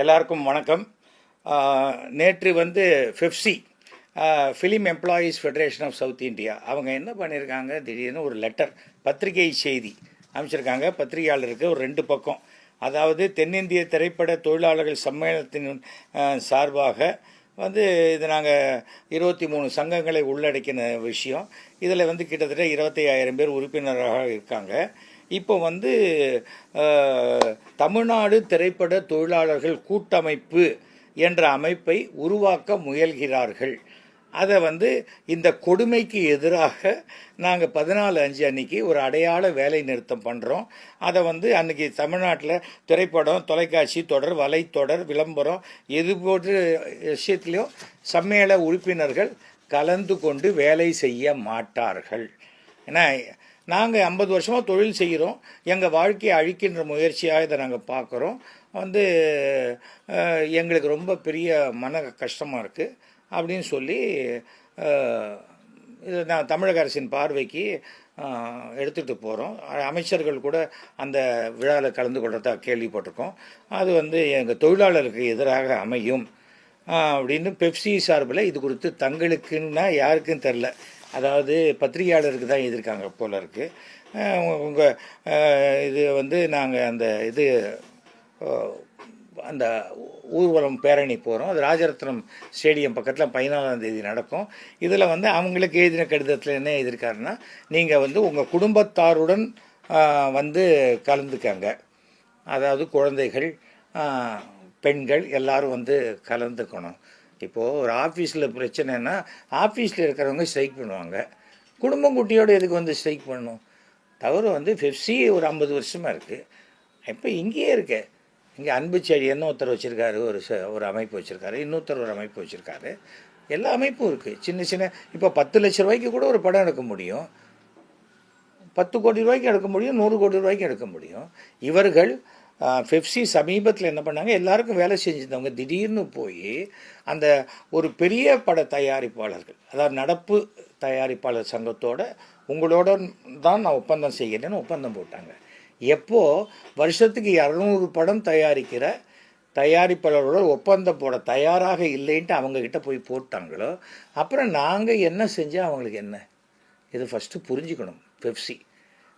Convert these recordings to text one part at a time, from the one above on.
எல்லாருக்கும் வணக்கம். நேற்று வந்து FEFSI film employees federation of South India அவங்க என்ன பண்ணியிருக்காங்க திடீர்னு ஒரு லெட்டர் பத்திரிகை செய்தி அமைச்சிருக்காங்க பத்திரிகையாளருக்கு ஒரு ரெண்டு பக்கம். அதாவது தென்னிந்திய திரைப்பட தொழிலாளர்கள் சம்மேளனத்தின் சார்பாக வந்து இது நாங்கள் இருபத்தி மூணு சங்கங்களை உள்ளடக்கின விஷயம். இதில் வந்து கிட்டத்தட்ட இருபத்தி ஆயிரம் பேர் உறுப்பினராக இருக்காங்க. இப்போ வந்து தமிழ்நாடு திரைப்பட தொழிலாளர்கள் கூட்டமைப்பு என்ற அமைப்பை உருவாக்க முயல்கிறார்கள். அதை வந்து இந்த கொடுமைக்கு எதிராக நாங்கள் பதினாலு அஞ்சு அன்னைக்கு ஒரு அடையாள வேலை நிறுத்தம் பண்ணுறோம் அதை வந்து அன்றைக்கி தமிழ்நாட்டில் திரைப்படம் தொலைக்காட்சி தொடர் வலைத்தொடர் விளம்பரம் எது போன்ற விஷயத்துலையும் சம்மேள உறுப்பினர்கள் கலந்து கொண்டு வேலை செய்ய மாட்டார்கள். ஏன்னா நாங்கள் ஐம்பது வருஷமாக தொழில் செய்கிறோம் எங்கள் வாழ்க்கையை அழிக்கின்ற முயற்சியாக இதை நாங்கள் பார்க்குறோம். வந்து எங்களுக்கு ரொம்ப பெரிய மன கஷ்டமாக இருக்குது அப்படின்னு சொல்லி இது நான் தமிழக அரசின் பார்வைக்கு எடுத்துகிட்டு போகிறோம் அமைச்சர்கள் கூட அந்த விழாவில் கலந்து கொள்கிறதா கேள்விப்பட்டிருக்கோம். அது வந்து எங்கள் தொழிலாளருக்கு எதிராக அமையும். அப்படின்னு பெப்சி சார்பில் இது குறித்து தங்களுக்குன்னா யாருக்கும் தெரில அதாவது பத்திரிகையாளருக்கு தான் எதிர்க்காங்க போல இருக்குது உங்கள் இது வந்து நாங்கள் அந்த இது அந்த ஊர்வலம் பேரணி போகிறோம் அது ராஜரத்னம் ஸ்டேடியம் பக்கத்தில் பதினாலாம் தேதி நடக்கும். இதில் வந்து அவங்களுக்கு எழுதின கடிதத்தில் என்ன எழுதியிருக்காருன்னா நீங்கள் வந்து உங்கள் குடும்பத்தாருடன் வந்து கலந்துக்கங்க. அதாவது குழந்தைகள் பெண்கள் எல்லாரும் வந்து கலந்துக்கணும். இப்போது ஒரு ஆஃபீஸில் பிரச்சனைனா ஆஃபீஸில் இருக்கிறவங்க ஸ்ட்ரைக் பண்ணுவாங்க. குடும்பம் குட்டியோடு எதுக்கு வந்து ஸ்ட்ரைக் பண்ணணும் தவிர வந்து பெப்சி ஒரு ஐம்பது வருஷமாக இருக்குது இப்போ இங்கேயே இருக்கு. இங்கே அன்பு செடியன்னு ஒருத்தர் வச்சுருக்காரு? ஒரு ச- ஒரு அமைப்பு வச்சுருக்காரு. இன்னொருத்தர் ஒரு அமைப்பு வச்சுருக்காரு. எல்லா அமைப்பும் இருக்குது சின்ன சின்ன இப்போ பத்து லட்ச ரூபாய்க்கு கூட ஒரு படம் எடுக்க முடியும். பத்து கோடி ரூபாய்க்கு எடுக்க முடியும் நூறு கோடி ரூபாய்க்கு எடுக்க முடியும். இவர்கள் பெப்சி சமீபத்தில் என்ன பண்ணாங்க? எல்லாருக்கும் வேலை செஞ்சிருந்தவங்க திடீர்னு போய் அந்த ஒரு பெரிய பட தயாரிப்பாளர்கள் அதாவது நடப்பு தயாரிப்பாளர் சங்கத்தோட உங்களோட தான் நான் ஒப்பந்தம் செய்கிறேன்னு ஒப்பந்தம் போட்டாங்க. எப்போது வருஷத்துக்கு இரநூறு படம் தயாரிக்கிற தயாரிப்பாளரோட ஒப்பந்தம் போட தயாராக இல்லைன்ட்டு அவங்கக்கிட்ட போய் போட்டாங்களோ? அப்புறம் நாங்கள் என்ன செஞ்சால் அவங்களுக்கு என்ன? இது ஃபஸ்ட்டு புரிஞ்சுக்கணும் பெப்சி.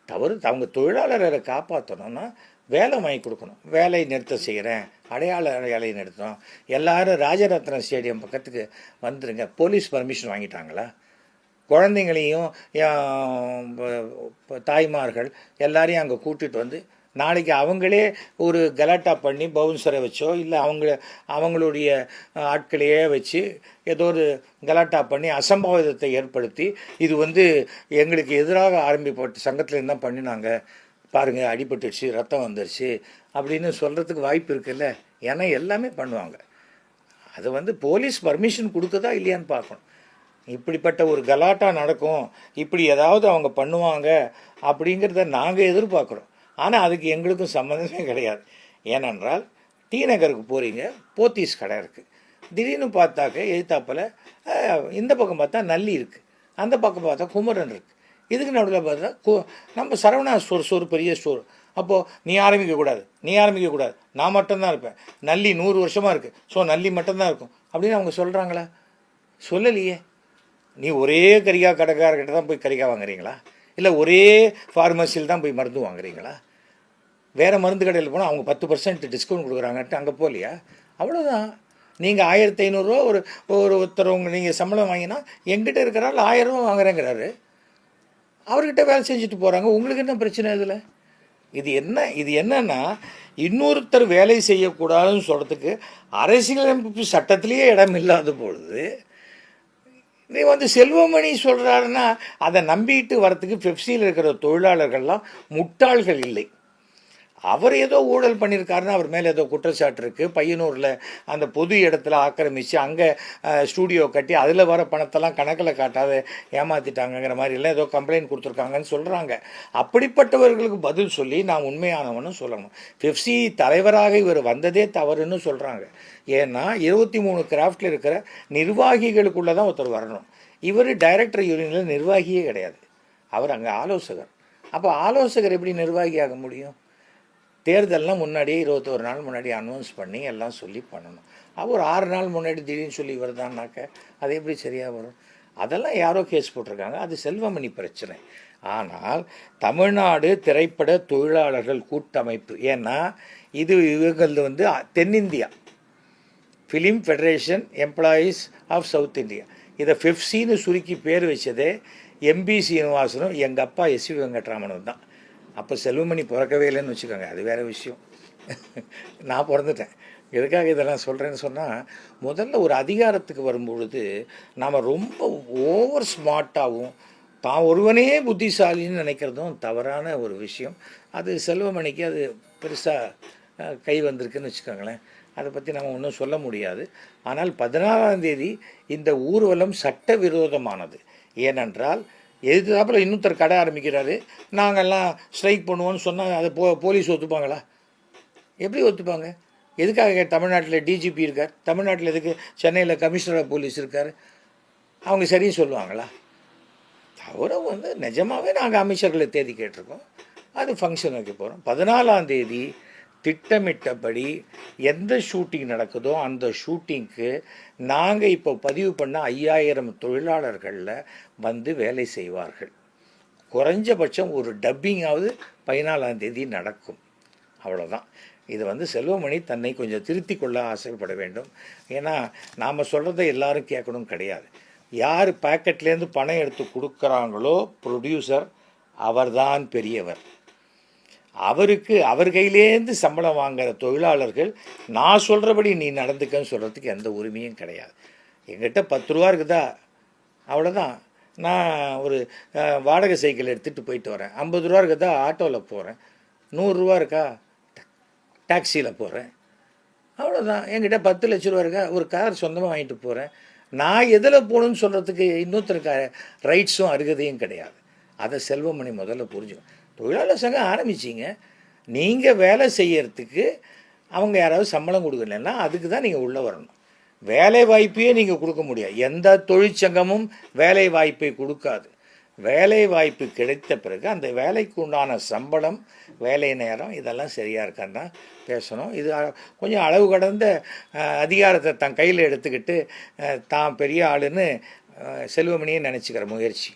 தவறு அவங்க தொழிலாளரை காப்பாற்றணும்னா வேலை வாங்கி கொடுக்கணும். வேலை நிறுத்தம் செய்கிறேன் அடையாள வேலை நிறுத்தம் எல்லாரும் ராஜரத்னம் ஸ்டேடியம் பக்கத்துக்கு வந்துருங்க. போலீஸ் பர்மிஷன் வாங்கிட்டாங்களா? குழந்தைங்களையும் தாய்மார்கள் எல்லாரையும் அங்கே கூட்டிகிட்டு வந்து நாளைக்கு அவங்களே ஒரு கலாட்டா பண்ணி பவுன்சரை வச்சோ இல்லை அவங்கள அவங்களுடைய ஆட்களையே வச்சு ஏதோ ஒரு கலாட்டா பண்ணி அசம்பாவிதத்தை ஏற்படுத்தி இது வந்து எங்களுக்கு எதிராக ஆரம்பிப்பட்ட சங்கத்துலேருந்து தான் பண்ணினாங்க. பாருங்கள் அடிபட்டுடுச்சு ரத்தம் வந்துடுச்சு அப்படின்னு சொல்கிறதுக்கு வாய்ப்பு இருக்குல்ல? ஏன்னா எல்லாமே பண்ணுவாங்க. அது வந்து போலீஸ் பர்மிஷன் கொடுக்குதா இல்லையான்னு பார்க்கணும். இப்படிப்பட்ட ஒரு கலாட்டா நடக்கும். இப்படி ஏதாவது அவங்க பண்ணுவாங்க அப்படிங்கிறத நாங்கள் எதிர்பார்க்குறோம். ஆனால் அதுக்கு எங்களுக்கும் சம்மந்தமே கிடையாது. ஏனென்றால் டி நகருக்கு போகிறீங்க போத்தீஸ் கடை இருக்குது திடீர்னு பார்த்தாக்க எழுத்தாப்பில் இந்த பக்கம் பார்த்தா நல்லி இருக்குது அந்த பக்கம் பார்த்தா குமரன் இருக்குது இதுக்கு நடுவில் பார்த்தா நம்ம சரவணா ஸ்டோர் ஸ்டோர் பெரிய ஸ்டோர். அப்போது நீ ஆரம்பிக்கக்கூடாது நீ ஆரம்பிக்கக்கூடாது நான் மட்டும்தான் இருப்பேன். நல்லி நூறு வருஷமாக இருக்குது ஸோ நல்லி மட்டும்தான் இருக்கும். அப்படின்னு அவங்க சொல்கிறாங்களா சொல்லலையே. நீ ஒரே கரிகா கடைக்காரர்கிட்ட தான் போய் கரிகா வாங்குறீங்களா? இல்லை ஒரே ஃபார்மசியில் தான் போய் மருந்து வாங்குறீங்களா? வேறு மருந்து கடையில் போனால் அவங்க பத்து பர்சன்ட் டிஸ்கவுண்ட் கொடுக்குறாங்கன்ட்டு அங்கே போகலையா? அவ்வளோதான் நீங்கள் ஆயிரத்தி ஐநூறுரூவா ஒரு ஒரு ஒருத்தர் உங்கள் நீங்கள் சம்பளம் வாங்கினா எங்கிட்ட இருக்கிறாள் ஆயிரம் ரூபா வாங்குறேங்கிறாரு. அவர்கிட்ட வேலை செஞ்சுட்டு போகிறாங்க உங்களுக்கு என்ன பிரச்சனை இதில்? இது என்ன இது என்னன்னா இன்னொருத்தர் வேலை செய்யக்கூடாதுன்னு சொல்கிறதுக்கு அரசியலமைப்பு சட்டத்திலேயே இடம் இல்லாத பொழுது நீ வந்து செல்வமணி சொல்கிறாருன்னா அதை நம்பிட்டு வரத்துக்கு பெப்சியில் இருக்கிற தொழிலாளர்கள்லாம் முட்டாள்கள் இல்லை. அவர் ஏதோ ஊழல் பண்ணியிருக்காருன்னு அவர் மேலே ஏதோ குற்றச்சாட்டு இருக்குது பையனூரில் அந்த பொது இடத்துல ஆக்கிரமித்து அங்கே ஸ்டூடியோ கட்டி அதில் வர பணத்தெல்லாம் கணக்கில் காட்டாத ஏமாற்றிட்டாங்கங்கிற மாதிரிலாம் ஏதோ கம்ப்ளைண்ட் கொடுத்துருக்காங்கன்னு சொல்கிறாங்க அப்படிப்பட்டவர்களுக்கு பதில் சொல்லி நான் உண்மையானவனும் சொல்லணும். பெப்சி தலைவராக இவர் வந்ததே தவறுன்னு சொல்கிறாங்க ஏன்னா இருபத்தி மூணு கிராஃப்டில் இருக்கிற நிர்வாகிகளுக்குள்ளே தான் ஒருத்தர் வரணும். இவர் டைரக்டர் யூனியனில் நிர்வாகியே கிடையாது. அவர் அங்கே ஆலோசகர். அப்போ ஆலோசகர் எப்படி நிர்வாகி ஆக முடியும்? தேர்தல்லாம் முன்னாடியே இருபத்தோரு நாள் முன்னாடி அனௌன்ஸ் பண்ணி எல்லாம் சொல்லி பண்ணணும். அப்போ ஒரு ஆறு நாள் முன்னாடி திடீர்னு சொல்லி வருதான்னாக்க அது எப்படி சரியாக வரும்? அதெல்லாம் யாரோ கேஸ் போட்டிருக்காங்க. அது செல்வமணி பிரச்சனை. ஆனால் தமிழ்நாடு திரைப்பட தொழிலாளர்கள் கூட்டமைப்பு. ஏன்னா இது இவங்களது வந்து தென்னிந்தியா. Film federation employees of South India இதை ஃபிஃப்சின்னு சுருக்கி பேர் வச்சதே எம்பி சீனிவாசனும் எங்கள் அப்பா எஸ் வி வெங்கட்ராமனும் தான். அப்போ செல்வமணி பிறக்கவே இல்லைன்னு வச்சுக்கோங்க அது வேறு விஷயம். நான் பிறந்துட்டேன். எதுக்காக இதெல்லாம் சொல்கிறேன்னு சொன்னால் முதல்ல ஒரு அதிகாரத்துக்கு வரும்பொழுது நாம் ரொம்ப ஓவர் ஸ்மார்ட்டாகவும் தான் ஒருவனே புத்திசாலின்னு நினைக்கிறதும் தவறான ஒரு விஷயம். அது செல்வமணிக்கு அது பெருசாக கை வந்திருக்குன்னு வச்சுக்கோங்களேன். அதை பற்றி நம்ம ஒன்றும் சொல்ல முடியாது. ஆனால் பதினாறாம் தேதி இந்த ஊர்வலம் சட்டவிரோதமானது ஏனென்றால் எதிர்த்தாப்புல இன்னொருத்தர் கடை ஆரம்பிக்கிறாரு. நாங்கள்லாம் ஸ்ட்ரைக் பண்ணுவோம்னு சொன்னால் அதை போ போலீஸ் ஒத்துப்பாங்களா? எப்படி ஒத்துப்பாங்க? எதுக்காக தமிழ்நாட்டில் டிஜிபி இருக்கார்? தமிழ்நாட்டில் எதுக்கு சென்னையில் கமிஷனர் ஆஃப் போலீஸ் இருக்கார்? அவங்க சரின்னு சொல்லுவாங்களா? தவிர வந்து நிஜமாகவே நாங்கள் அமைச்சர்களை தேதி கேட்டிருக்கோம். அது ஃபங்க்ஷன் வைக்க போகிறோம் பதினாலாம் தேதி திட்டமிட்டபடி எந்த ஷூட்டிங் நடக்குதோ அந்த ஷூட்டிங்க்கு நாங்கள் இப்போ பதிவு பண்ண ஐயாயிரம் தொழிலாளர்களில் வந்து வேலை செய்வார்கள். குறைஞ்சபட்சம் ஒரு டப்பிங்காவது பதினாலாம் தேதி நடக்கும். அவ்வளோதான் இது வந்து செல்வமணி தன்னை கொஞ்சம் திருத்தி கொள்ள ஆசைப்பட வேண்டும். ஏன்னா நாம் சொல்கிறத எல்லாரும் கேட்கணும் கிடையாது. யார் பேக்கெட்லேருந்து பணம் எடுத்து கொடுக்குறாங்களோ ப்ரொடியூசர் அவர்தான் பெரியவர். அவருக்கு அவர் கையிலேருந்து சம்பளம் வாங்குகிற தொழிலாளர்கள் நான் சொல்கிறபடி நீ நடந்துக்கன்னு சொல்கிறதுக்கு எந்த உரிமையும் கிடையாது. எங்கிட்ட பத்து ரூபா இருக்குதா? அவ்வளோதான் நான் ஒரு வாடகை சைக்கிள் எடுத்துகிட்டு போயிட்டு வரேன். ஐம்பது ரூபா இருக்குதா? ஆட்டோவில் போகிறேன் நூறுரூவா இருக்கா? டாக்ஸியில் போகிறேன் அவ்வளோதான் என்கிட்ட பத்து லட்ச ரூபா இருக்கா? ஒரு கார் சொந்தமாக வாங்கிட்டு போகிறேன் நான் எதில் போகணும்னு சொல்கிறதுக்கு இன்னொருத்தருக்கு ரைட்ஸும் அருகதையும் கிடையாது. அதை செல்வமணி முதல்ல புரிஞ்சுக்கணும். தொழிலாளர் சங்கம் ஆரம்பிச்சிங்க. நீங்கள் வேலை செய்யறதுக்கு அவங்க யாராவது சம்பளம் கொடுக்கலன்னா அதுக்கு தான் நீங்கள் உள்ளே வரணும். வேலை வாய்ப்பையே நீங்கள் கொடுக்க முடியாது. எந்த தொழிற்சங்கமும் வேலை வாய்ப்பை கொடுக்காது. வேலை வாய்ப்பு கிடைத்த பிறகு அந்த வேலைக்கு உண்டான சம்பளம் வேலை நேரம் இதெல்லாம் சரியாக இருக்கான்னு தான் பேசணும். இது கொஞ்சம் அளவு கடந்த அதிகாரத்தை தன் கையில் எடுத்துக்கிட்டு தான் பெரிய ஆளுன்னு செல்வமணியே செல்வமணியை நினச்சிக்கிற முயற்சி.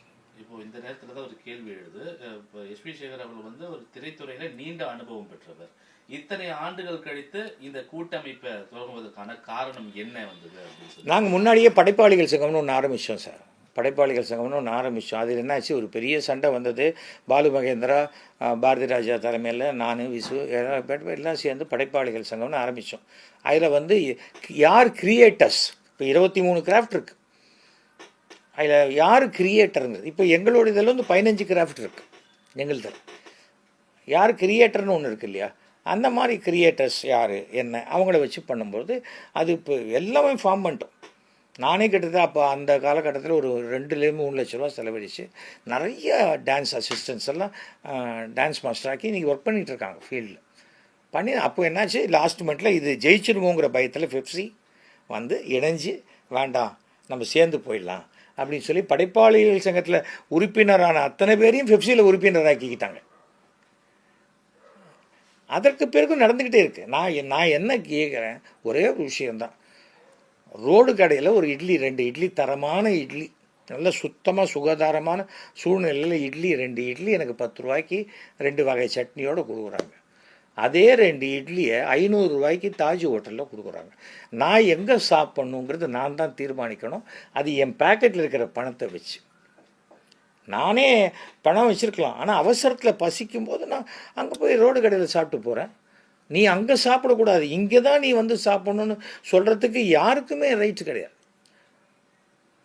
இப்போ இந்த நேரத்தில் தான் ஒரு கேள்வி எழுது. இப்போ இப்போ எஸ்பி சேகர் அவர்கள் வந்து ஒரு திரைத்துறையில நீண்ட அனுபவம் பெற்றவர். இத்தனை ஆண்டுகள் கழித்து இந்த கூட்டமைப்பை துவங்குவதற்கான காரணம் என்ன வந்தது அப்படின்னு சொல்லி. நாங்கள் முன்னாடியே படைப்பாளிகள் சங்கம்னு ஒன்று ஆரம்பித்தோம் சார். படைப்பாளிகள் சங்கம்னு ஒன்று ஆரம்பித்தோம் அதில் என்னாச்சு? ஒரு பெரிய சண்டை வந்தது. பாலு மகேந்திரா பாரதி ராஜா தலைமையில் நான் விசு எல்லாம் எல்லாம் சேர்ந்து படைப்பாளிகள் சங்கம்னு ஆரம்பித்தோம் அதில் வந்து யார் கிரியேட்டர்ஸ் இப்போ இருபத்தி மூணு கிராஃப்ட் இருக்குது அதில் யார் கிரியேட்டருங்கிறது இப்போ எங்களோட இதில் வந்து பதினஞ்சு கிராஃப்ட் இருக்குது எங்களுது. யார் கிரியேட்டர்னு ஒன்று இருக்கு இல்லையா? அந்த மாதிரி கிரியேட்டர்ஸ் யார் என்ன? அவங்கள வச்சு பண்ணும்போது அது இப்போ எல்லாமே ஃபார்ம் பண்ணிட்டோம். நானே கிட்டத்தட்ட அப்போ அந்த காலகட்டத்தில் ஒரு ரெண்டுலேருந்து மூணு லட்ச ரூபா செலவழித்து நிறைய டான்ஸ் அசிஸ்டன்ஸ் எல்லாம் டான்ஸ் மாஸ்டராக்கி இன்றைக்கி ஒர்க் பண்ணிகிட்டு இருக்காங்க ஃபீல்டில் பண்ணி அப்போ என்னாச்சு? லாஸ்ட் மினிட்ல இது ஜெயிச்சிருமோங்கிற பயத்தில் பெப்சி வந்து இணைஞ்சு வேண்டாம் நம்ம சேர்ந்து போயிடலாம். அப்படின்னு சொல்லி படைப்பாளிகள் சங்கத்தில் உறுப்பினரான அத்தனை பேரையும் பெப்சியில் உறுப்பினராக்கிக்கிட்டாங்க. அதற்கு பிறகு நடந்துக்கிட்டே இருக்கு. நான் நான் என்ன கேட்குறேன் ஒரே ஒரு விஷயந்தான் ரோடு கடையில் ஒரு இட்லி ரெண்டு இட்லி தரமான இட்லி நல்ல சுத்தமாக சுகாதாரமான சூழ்நிலையில் இட்லி ரெண்டு இட்லி எனக்கு பத்து ரூபாய்க்கு ரெண்டு வகை சட்னியோடு கொடுக்குறாங்க. அதே ரெண்டு இட்லியை ஐநூறு ரூபாய்க்கு தாஜ் ஹோட்டலில் கொடுக்குறாங்க. நான் எங்கே சாப்பிட்ணுங்கிறது நான் தான் தீர்மானிக்கணும். அது என் பேக்கெட்டில் இருக்கிற பணத்தை வச்சு. நானே பணம் வச்சுருக்கலாம். ஆனால் அவசரத்தில் பசிக்கும் போது நான் அங்கே போய் ரோடு கடையில் சாப்பிட்டு போகிறேன் நீ அங்கே சாப்பிடக்கூடாது. இங்கே தான் நீ வந்து சாப்பிடணும்னு சொல்கிறதுக்கு யாருக்குமே ரைட்ஸ் கிடையாது.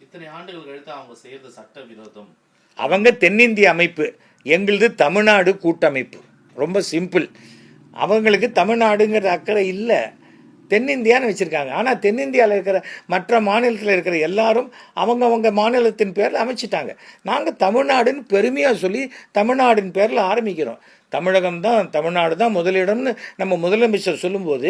இத்தனை ஆண்டுகள் கழித்து அவங்க செய்யறது சட்ட விரோதம் அவங்க தென்னிந்திய அமைப்பு எங்களுது தமிழ்நாடு கூட்டமைப்பு. ரொம்ப சிம்பிள் அவங்களுக்கு தமிழ்நாடுங்கிற அக்கறை இல்லை. தென்னிந்தியான்னு வச்சுருக்காங்க. ஆனால் தென்னிந்தியாவில் இருக்கிற மற்ற மாநிலத்தில் இருக்கிற எல்லாரும் அவங்கவங்க மாநிலத்தின் பேரில் அமைச்சிட்டாங்க. நாங்கள் தமிழ்நாடுன்னு பெருமையாக சொல்லி தமிழ்நாடின் பேரில் ஆரம்பிக்கிறோம். தமிழகம் தான் தமிழ்நாடு தான் முதலிடம்னு நம்ம முதலமைச்சர் சொல்லும்போது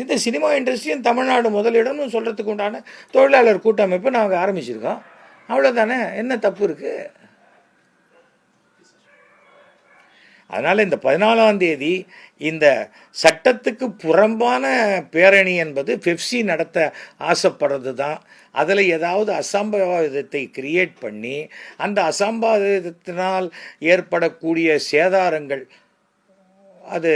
இந்த சினிமா இண்டஸ்ட்ரியும் தமிழ்நாடு முதலிடம்னு சொல்கிறதுக்கு உண்டான தொழிலாளர் கூட்டமைப்பை நாங்கள் ஆரம்பிச்சிருக்கோம். அவ்வளோதானே என்ன தப்பு இருக்குது அதனால் இந்த பதினாலாம் தேதி இந்த சட்டத்துக்கு புறம்பான பேரணி என்பது பெப்சி நடத்த ஆசைப்படுறது தான் அதில் ஏதாவது அசம்பாவிதத்தை கிரியேட் பண்ணி அந்த அசம்பாவிதத்தினால் ஏற்படக்கூடிய சேதாரங்கள் அது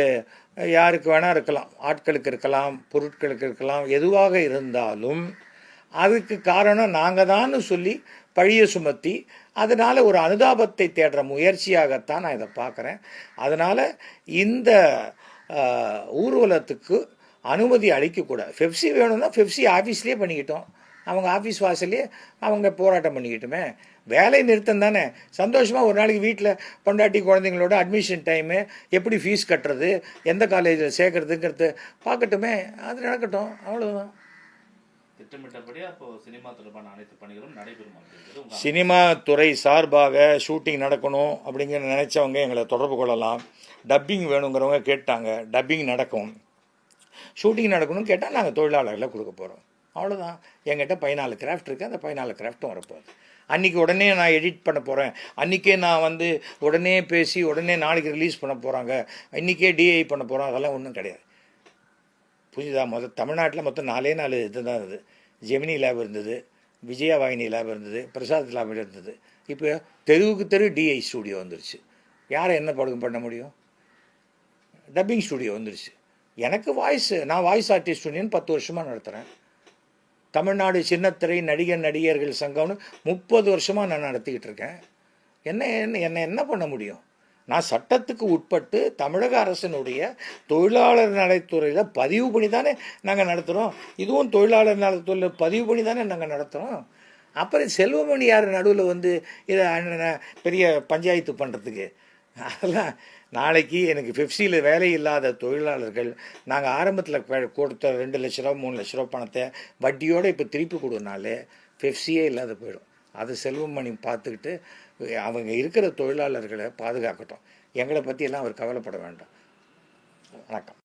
யாருக்கு வேணால் இருக்கலாம். ஆட்களுக்கு இருக்கலாம் பொருட்களுக்கு இருக்கலாம் எதுவாக இருந்தாலும் அதுக்கு காரணம் நாங்கள் தான் சொல்லி பழிய சுமத்தி அதனால் ஒரு அனுதாபத்தை தேடுற முயற்சியாகத்தான் நான் இதை பார்க்குறேன். அதனால் இந்த ஊர்வலத்துக்கு அனுமதி அளிக்கக்கூடாது ஃபெப்சி வேணும்னா ஃபெப்சி ஆஃபீஸ்லேயே பண்ணிக்கிட்டோம். அவங்க ஆஃபீஸ் வாசல்லையே அவங்க போராட்டம் பண்ணிக்கிட்டுமே. வேலை நிறுத்தம் தானே. சந்தோஷமாக ஒரு நாளைக்கு வீட்டில் பொண்டாட்டி குழந்தைங்களோட அட்மிஷன் டைமு எப்படி ஃபீஸ் கட்டுறது எந்த காலேஜில் சேர்க்குறதுங்கிறது பார்க்கட்டுமே. அது நடக்கட்டும். அவ்வளோதான் திட்டமிட்டபடி அப்போ சினிமா தொடர்பான அனைத்து பணிகளும் நடைபெறும் அப்படிங்கிறது சினிமா துறை சார்பாக ஷூட்டிங் நடக்கணும் அப்படிங்கிற நினச்சவங்க எங்களை தொடர்பு கொள்ளலாம். டப்பிங் வேணுங்கிறவங்க கேட்டாங்க. டப்பிங் நடக்கும். ஷூட்டிங் நடக்கணும்னு கேட்டால் நாங்கள் தொழிலாளர்களை கொடுக்க போகிறோம் அவ்வளோதான் எங்கிட்ட பதினாலு கிராஃப்ட் இருக்குது அந்த பதினாலு கிராஃப்ட்டும் வரப்போகுது. அன்றைக்கி உடனே நான் எடிட் பண்ண போகிறேன் அன்றைக்கே நான் வந்து உடனே பேசி உடனே நாளைக்கு ரிலீஸ் பண்ண போகிறாங்க இன்றைக்கே டிஐ பண்ண போகிறோம் அதெல்லாம் ஒன்றும் கிடையாது. புரியுதா மொத்தம் தமிழ்நாட்டில் மொத்தம் நாலே நாலு இது தான் இருந்தது. ஜெமினி லேப் இருந்தது விஜயா வாகினி லேப் இருந்தது பிரசாத் லேப் இருந்தது. இப்போ தெருவுக்கு தெரு டிஐ ஸ்டூடியோ வந்துருச்சு. யாரை என்ன படம் பண்ண முடியும்? டப்பிங் ஸ்டூடியோ வந்துருச்சு. எனக்கு வாய்ஸ் நான் வாய்ஸ் ஆர்டிஸ்ட் யூனியன் பத்து வருஷமாக நடத்துகிறேன் தமிழ்நாடு சின்னத்திரை நடிகர் நடிகர்கள் சங்கம்னு முப்பது வருஷமாக நான் நடத்திக்கிட்டு இருக்கேன். என்ன என்ன என்ன என்ன பண்ண முடியும்? நான் சட்டத்துக்கு உட்பட்டு தமிழக அரசினுடைய தொழிலாளர் நலத்துறையில் பதிவு பண்ணி தானே நாங்கள் நடத்துகிறோம் இதுவும் தொழிலாளர் நலத்துறையில் பதிவு பண்ணி தானே நாங்கள் நடத்துகிறோம் அப்புறம் செல்வமணி யார் நடுவில் வந்து இதை பெரிய பஞ்சாயத்து பண்ணுறதுக்கு அதெல்லாம் நாளைக்கு எனக்கு பெப்சியில் வேலை இல்லாத தொழிலாளர்கள் நாங்கள் ஆரம்பத்தில் கொடுத்த ரெண்டு லட்ச ரூபா மூணு லட்ச ரூபா பணத்தை வட்டியோடு இப்போ திருப்பி கொடுனாலே பெப்சியே இல்லாத போயிடும். அது செல்வமணி பார்த்துக்கிட்டு அவங்க இருக்கிற தொழிலாளர்களை பாதுகாக்கட்டும். எங்களை பற்றியெல்லாம் அவர் கவலைப்பட வேண்டாம். வணக்கம்.